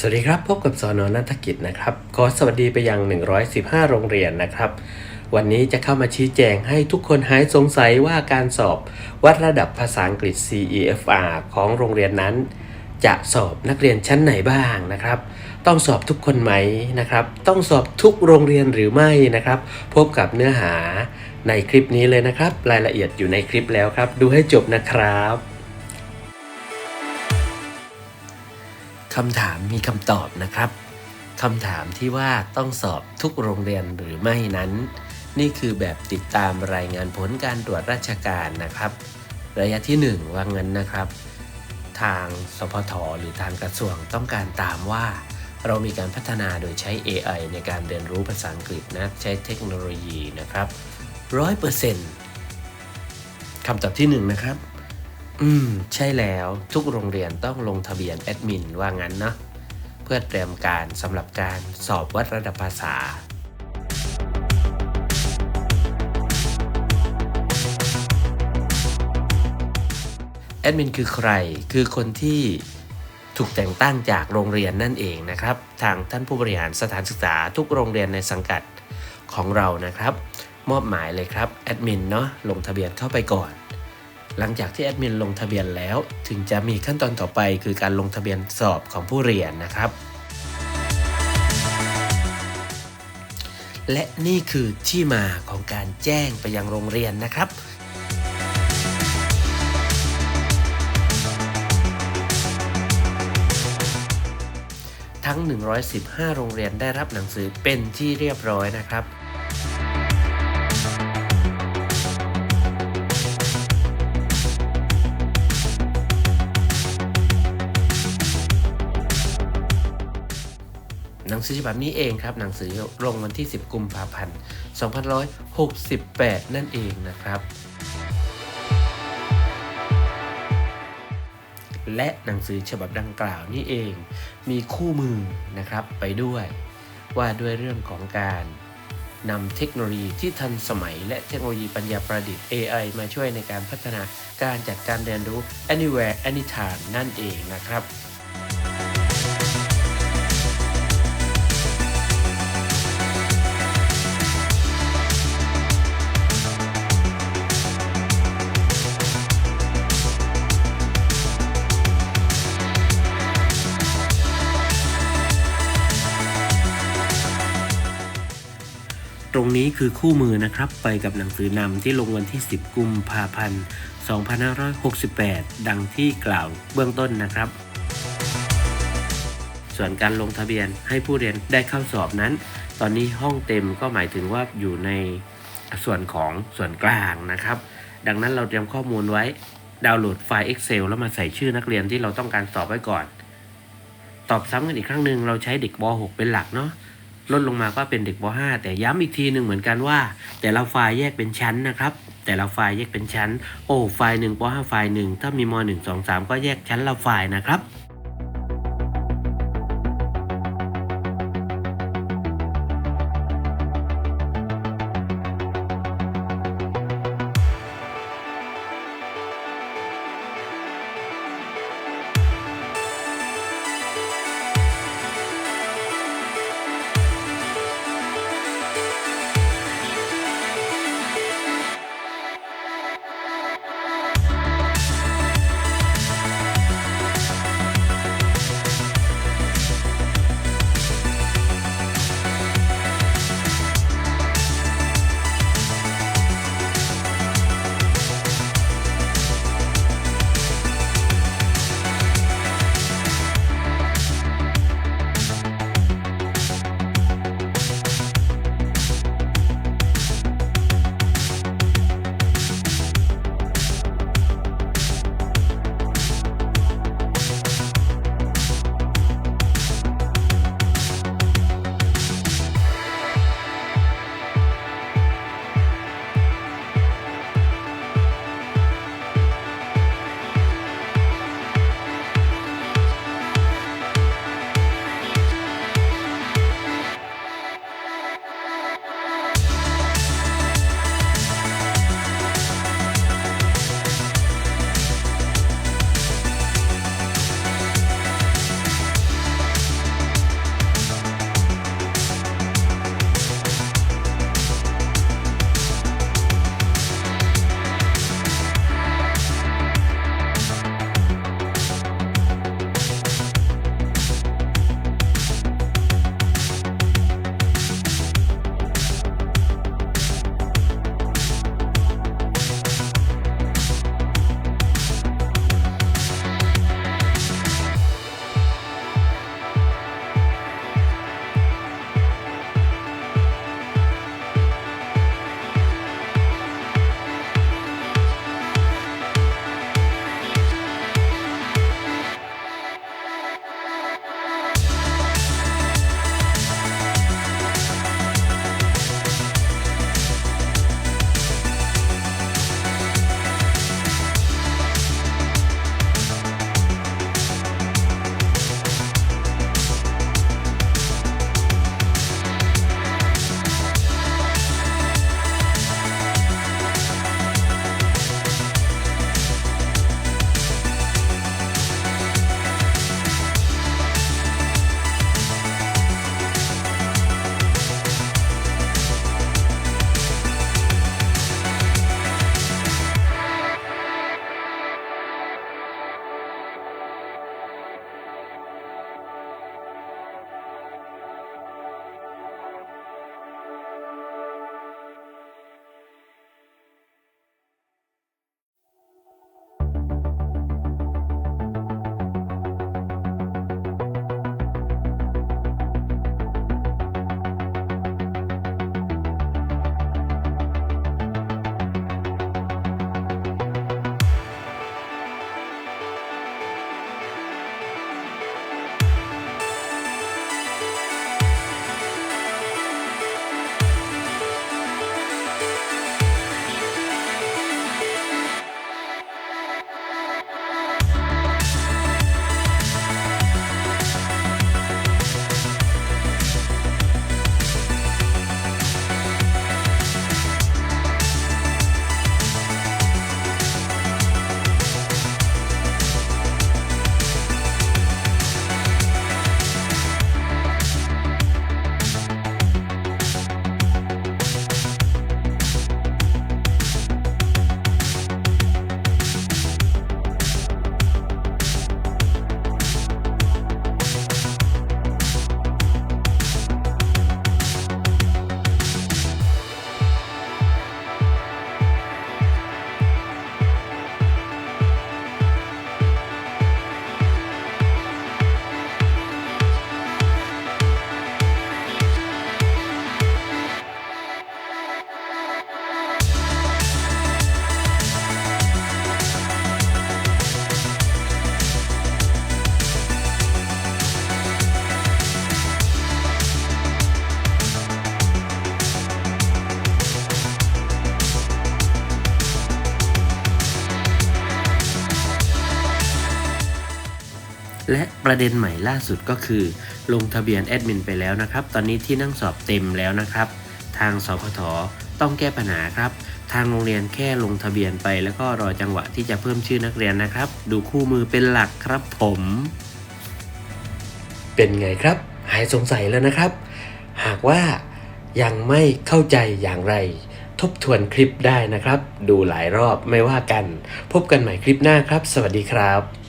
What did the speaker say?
สวัสดีครับ พบกับสอนอนัฐกิจนะครับ ขอสวัสดีไปยัง 115 โรงเรียนนะครับ วันนี้จะเข้ามาชี้แจงให้ทุกคนหายสงสัยว่าการสอบวัดระดับภาษาอังกฤษ CEFR ของโรงเรียนนั้น จะสอบนักเรียนชั้นไหนบ้างนะครับ ต้องสอบทุกคนไหมนะครับ ต้องสอบทุกโรงเรียนหรือไม่นะครับ พบกับเนื้อหาในคลิปนี้เลยนะครับ รายละเอียดอยู่ในคลิปแล้วครับ ดูให้จบนะครับ คำถามมีคำตอบนะครับคำถามที่ว่าต้องสอบทุกโรงเรียนหรือไม่นั้น นี่คือแบบติดตามรายงานผลการตรวจราชการนะครับ ระยะที่ 1 ว่างั้นนะครับ ทางสพทหรือทางกระทรวงต้องการตามว่า เรามีการพัฒนาโดยใช้ AI ในการเรียนรู้ภาษาอังกฤษนะใช้เทคโนโลยีนะครับร้อยเปอร์เซ็นต์คำตอบที่ 1 นะครับ อืม ใช่แล้วทุกโรงเรียนต้องลงทะเบียนแอดมินว่างั้นเนาะเพื่อเตรียมการสำหรับการสอบวัดระดับภาษา แอดมินคือใครคือคนที่ถูกแต่งตั้งจากโรงเรียนนั่นเองนะครับ ทางท่านผู้บริหารสถานศึกษาทุกโรงเรียนในสังกัดของเรานะครับ มอบหมายเลยครับแอดมินเนาะลงทะเบียนเข้าไปก่อน หลังจากที่แอดมินลงทะเบียนแล้ว ถึงจะมีขั้นตอนต่อไปคือการลงทะเบียนสอบของผู้เรียนนะครับ และนี่คือที่มาของการแจ้งไปยังโรงเรียนนะครับทั้ง 115 โรงเรียนได้รับหนังสือเป็นที่เรียบร้อยนะครับ หนังสือฉบับนี้เองครับ หนังสือลงวันที่ 10 กุมภาพันธ์2568 นั่นเองนะครับ และหนังสือฉบับดังกล่าวนี้เอง มีคู่มือนะครับไปด้วยว่าด้วยเรื่องของการนำเทคโนโลยีที่ทันสมัย และเทคโนโลยีปัญญาประดิษฐ์ AI มาช่วยในการพัฒนาการจัดการเรียนรู้ anywhere anytime นั่นเองนะครับ ตรงนี้คือคู่มือนะครับ ไปกับหนังสือนำที่ลงวันที่ 10 กุมภาพันธ์ 2568 ดังที่กล่าวเบื้องต้นนะครับ ส่วนการลงทะเบียนให้ผู้เรียนได้เข้าสอบนั้น ตอนนี้ห้องเต็มก็หมายถึงว่าอยู่ในส่วนของส่วนกลางนะครับ ดังนั้นเราเตรียมข้อมูลไว้ดาวน์โหลดไฟล์ Excel แล้วมาใส่ชื่อนักเรียนที่เราต้องการสอบไว้ก่อน ตอบซ้ำกันอีกครั้งหนึ่งเราใช้เด็กป .6 เป็นหลักเนาะ ลดลงมาก็เป็นเด็กป .5 แต่ย้ำอีกทีหนึ่งเหมือนกันว่า แต่ละไฟล์แยกเป็นชั้นนะครับ แต่ละไฟล์แยกเป็นชั้น โอ้ไฟล์หนึ่งป .5 ไฟล์หนึ่งถ้ามีม .1 2 3 ก็แยกชั้นละไฟล์นะครับ และประเด็นใหม่ล่าสุดก็คือ ลงทะเบียนแอดมินไปแล้วนะครับ ตอนนี้ที่นั่งสอบเต็มแล้วนะครับ ทางสพทต้องแก้ปัญหาครับ ทางโรงเรียนแค่ลงทะเบียนไป แล้วก็รอจังหวะที่จะเพิ่มชื่อนักเรียนนะครับ ดูคู่มือเป็นหลักครับผม เป็นไงครับ หายสงสัยแล้วนะครับ หากว่ายังไม่เข้าใจอย่างไร ทบทวนคลิปได้นะครับ ดูหลายรอบไม่ว่ากัน พบกันใหม่คลิปหน้าครับ สวัสดีครับ